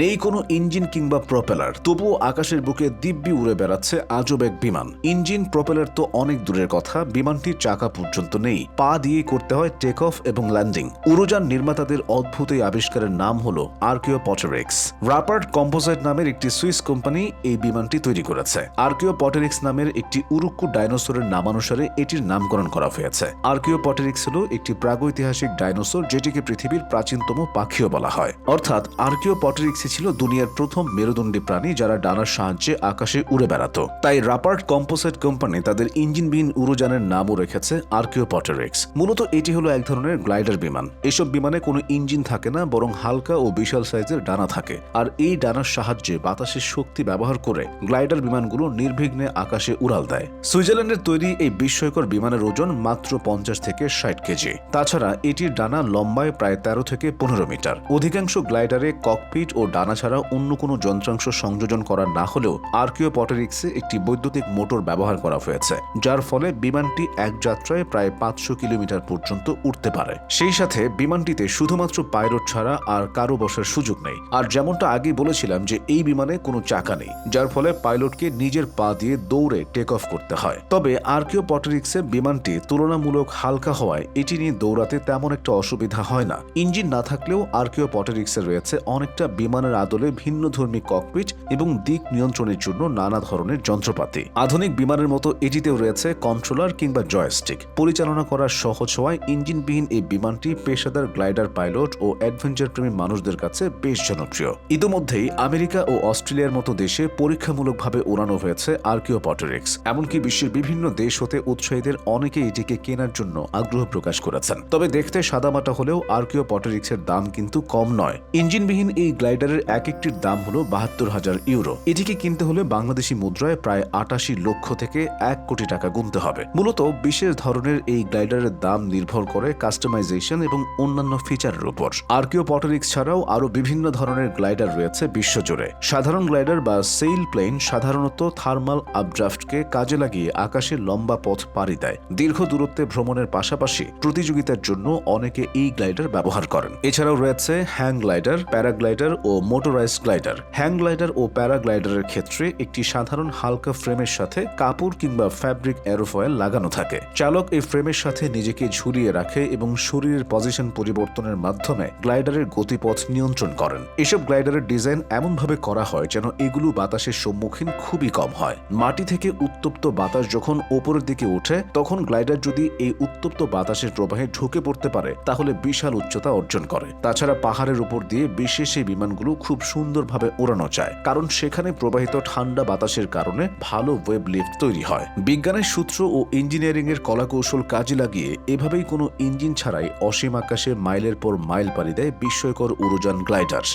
নেই কোনো ইঞ্জিন কিংবা প্রপেলার, তবুও আকাশের বুকে দিব্যি উড়ে বেড়াচ্ছে আজব এক বিমান। ইঞ্জিন প্রপেলার তো অনেক দূরের কথা বিমানটির চাকা পর্যন্ত নেই। পা দিয়ে করতে হয় টেক অফ এবং ল্যান্ডিং। উড়োযান নির্মাতাদের অদ্ভুত এই আবিষ্কারের নাম হলো আর্কিও পটেরিক্স। রাপার্ট কম্পোজাইট নামের একটি সুইস কোম্পানি এই বিমানটি তৈরি করেছে। আর্কিও পটেরিক্স নামের একটি উরুক্কু ডাইনোসরের নামানুসারে এটির নামকরণ করা হয়েছে। আর্কিও পটেরিক্স হল একটি প্রাগৈতিহাসিক ডাইনোসর যেটিকে পৃথিবীর প্রাচীনতম পাখিও বলা হয়। অর্থাৎ আর্কিও পটেরিক্সই ছিল দুনিয়ার প্রথম মেরুদণ্ডী প্রাণী যারা ডানার সাহায্যে আকাশে উড়ে বেড়াতো। তাই রাপার্ট কম্পোসাইট কোম্পানি তাদের ইঞ্জিনবিহীন উড়োযানের নামও রেখেছে আর্কিও পটেরিক্স মূলত এটি হলো এক ধরনের গ্লাইডার বিমান। এসব বিমানে কোনো ইঞ্জিন থাকে না, বরং হালকা ও বিশাল সাইজের ডানা থাকে। আর এই ডানার সাহায্যে বাতাসের শক্তি ব্যবহার করে গ্লাইডার বিমানগুলো নির্বিঘ্নে আকাশে উড়াল দেয়। সুইজারল্যান্ডের তৈরি এই বিস্ময়কর বিমানের ওজন মাত্র পঞ্চাশ থেকে ষাট কেজি। তাছাড়া এটির ডানা লম্বায় প্রায় তেরো থেকে পনেরো মিটার। অধিকাংশ গ্লাইডারে ককপিট ও ডানা ছাড়া অন্য কোনো যন্ত্রাংশ সংযোজন করা না হলেও আর্কিও পটেরিক্সে একটি বৈদ্যুতিক মোটর ব্যবহার করা হয়েছে, যার ফলে বিমানটি এক যাত্রায় প্রায় পাঁচশো কিলোমিটার পর্যন্ত উঠতে পারে। সেই সাথে বিমানটিতে শুধুমাত্র পাইলট ছাড়া আর কারও বসার সুযোগ নেই। আর যেমনটা আগে বলেছিলাম যে এই বিমানে কোনো চাকা নেই, যার ফলে পাইলটকে নিজের পা দিয়ে দৌড়ে টেক অফ করতে হয়। তবে আর্কিও পটেরিক্সে বিমানটি তুলনামূলক হালকা হওয়ায় এটি নিয়ে দৌড়াতে তেমন একটা অসুবিধা হয় না। ইঞ্জিন না থাকলেও আর্কিও পটেরিক্সে রয়েছে অনেকটা বিমানের আদলে ভিন্ন ধর্মী ককপিট এবং দিক নিয়ন্ত্রণের জন্য নানা ধরনের যন্ত্রপাতি। আধুনিক বিমানের মতো এটিতেও রয়েছে কন্ট্রোলার কিংবা জয়স্টিক পরিচালনা করা সহজ হওয়ায় ইঞ্জিনবিহীন এই বিমানটি পেশাদার গ্লাইডার পাইলট ও অ্যাডভেঞ্চার প্রেমী মানুষদের কাছে বেশ জনপ্রিয়। ইতিমধ্যেই আমেরিকা ও অস্ট্রেলিয়ার মতো দেশে পরীক্ষামূলকভাবে উড়ানো হয়েছে আর্কিও পটেরিক্স এমনকি বিশ্বের বিভিন্ন দেশ হতে উৎসাহীদের অনেকে এটিকে কেনার জন্য আগ্রহ প্রকাশ করেছেন। তবে দেখতে সাদামাটা হলেও আর্কিও পটেরিক্সের দাম কিন্তু কম নয়। ইঞ্জিনবিহীন এই গ্লাইডারের এক একটির দাম হলো বাহাত্তর হাজার ইউরো। এটিকে কিনতে হলে বাংলাদেশি মুদ্রায় প্রায় আটাশি লক্ষ থেকে এক কোটি টাকা গুনতে হবে। মূলত বিশেষ ধরনের এই গ্লাইডারের দাম নির্ভর করে কাস্টমাইজেশন এবং অন্যান্য ফিচারের উপর। আর্কিও পটেরিক্স ছাড়াও আরও বিভিন্ন ধরনের গ্লাইডার রয়েছে বিশ্বজুড়ে। সাধারণ গ্লাইডার বা সেইল প্লেন সাধারণত থার্মাল আপড্রাফটকে কাজে লাগিয়ে আকাশে লম্বা পথ পাড়ি দেয়। দীর্ঘ দূরত্বে ভ্রমণের পাশাপাশি প্রতিযোগিতার জন্য অনেকে এই গ্লাইডার ব্যবহার করেন। এছাড়াও রয়েছে হ্যাং গ্লাইডার, প্যারাগ্লাইডার ও মোটরাইজ গ্লাইডার হ্যাং গ্লাইডার ও প্যারাগ্লাইডারের ক্ষেত্রে একটি সাধারণ হালকা ফ্রেমের সাথে কাপড় কিংবা ফ্যাব্রিক অ্যারোফয়েল লাগানো থাকে। চালক এই ফ্রেমের সাথে নিজেকে ঝুলিয়ে রাখে এবং শরীরের পজিশন পরিবর্তনের মাধ্যমে গ্লাইডারের গতিপথ নিয়ন্ত্রণ করেন। এসব গ্লাইডারের ডিজাইন এমনভাবে করা হয় যেন এগুলো বাতাসের সম্মুখীন খুবই কম হয়। মাটি থেকে উত্তপ্ত বাতাস যখন ওপরের দিকে ওঠে, তখন গ্লাইডার যদি এই উত্তপ্ত বাতাসের প্রবাহে ঢুকে পড়তে পারে, তাহলে বিশাল উচ্চতা অর্জন করে। তাছাড়া পাহাড়ের উপর দিয়ে বিশেষ এই বিমানগুলো খুব সুন্দরভাবে ওড়ানো যায়, কারণ সেখানে প্রবাহিত ঠান্ডা বাতাসের কারণে ভালো ওয়েব লিফট তৈরি হয়। বিজ্ঞানের সূত্র ও ইঞ্জিনিয়ারিং এর কলাকৌশল কাজে লাগিয়ে এভাবেই কোনো ইঞ্জিন ছাড়াই অসীম আকাশে মাইলের পর মাইল পাড়ি দেয় বিস্ময়কর উড়োযান গ্লাইডার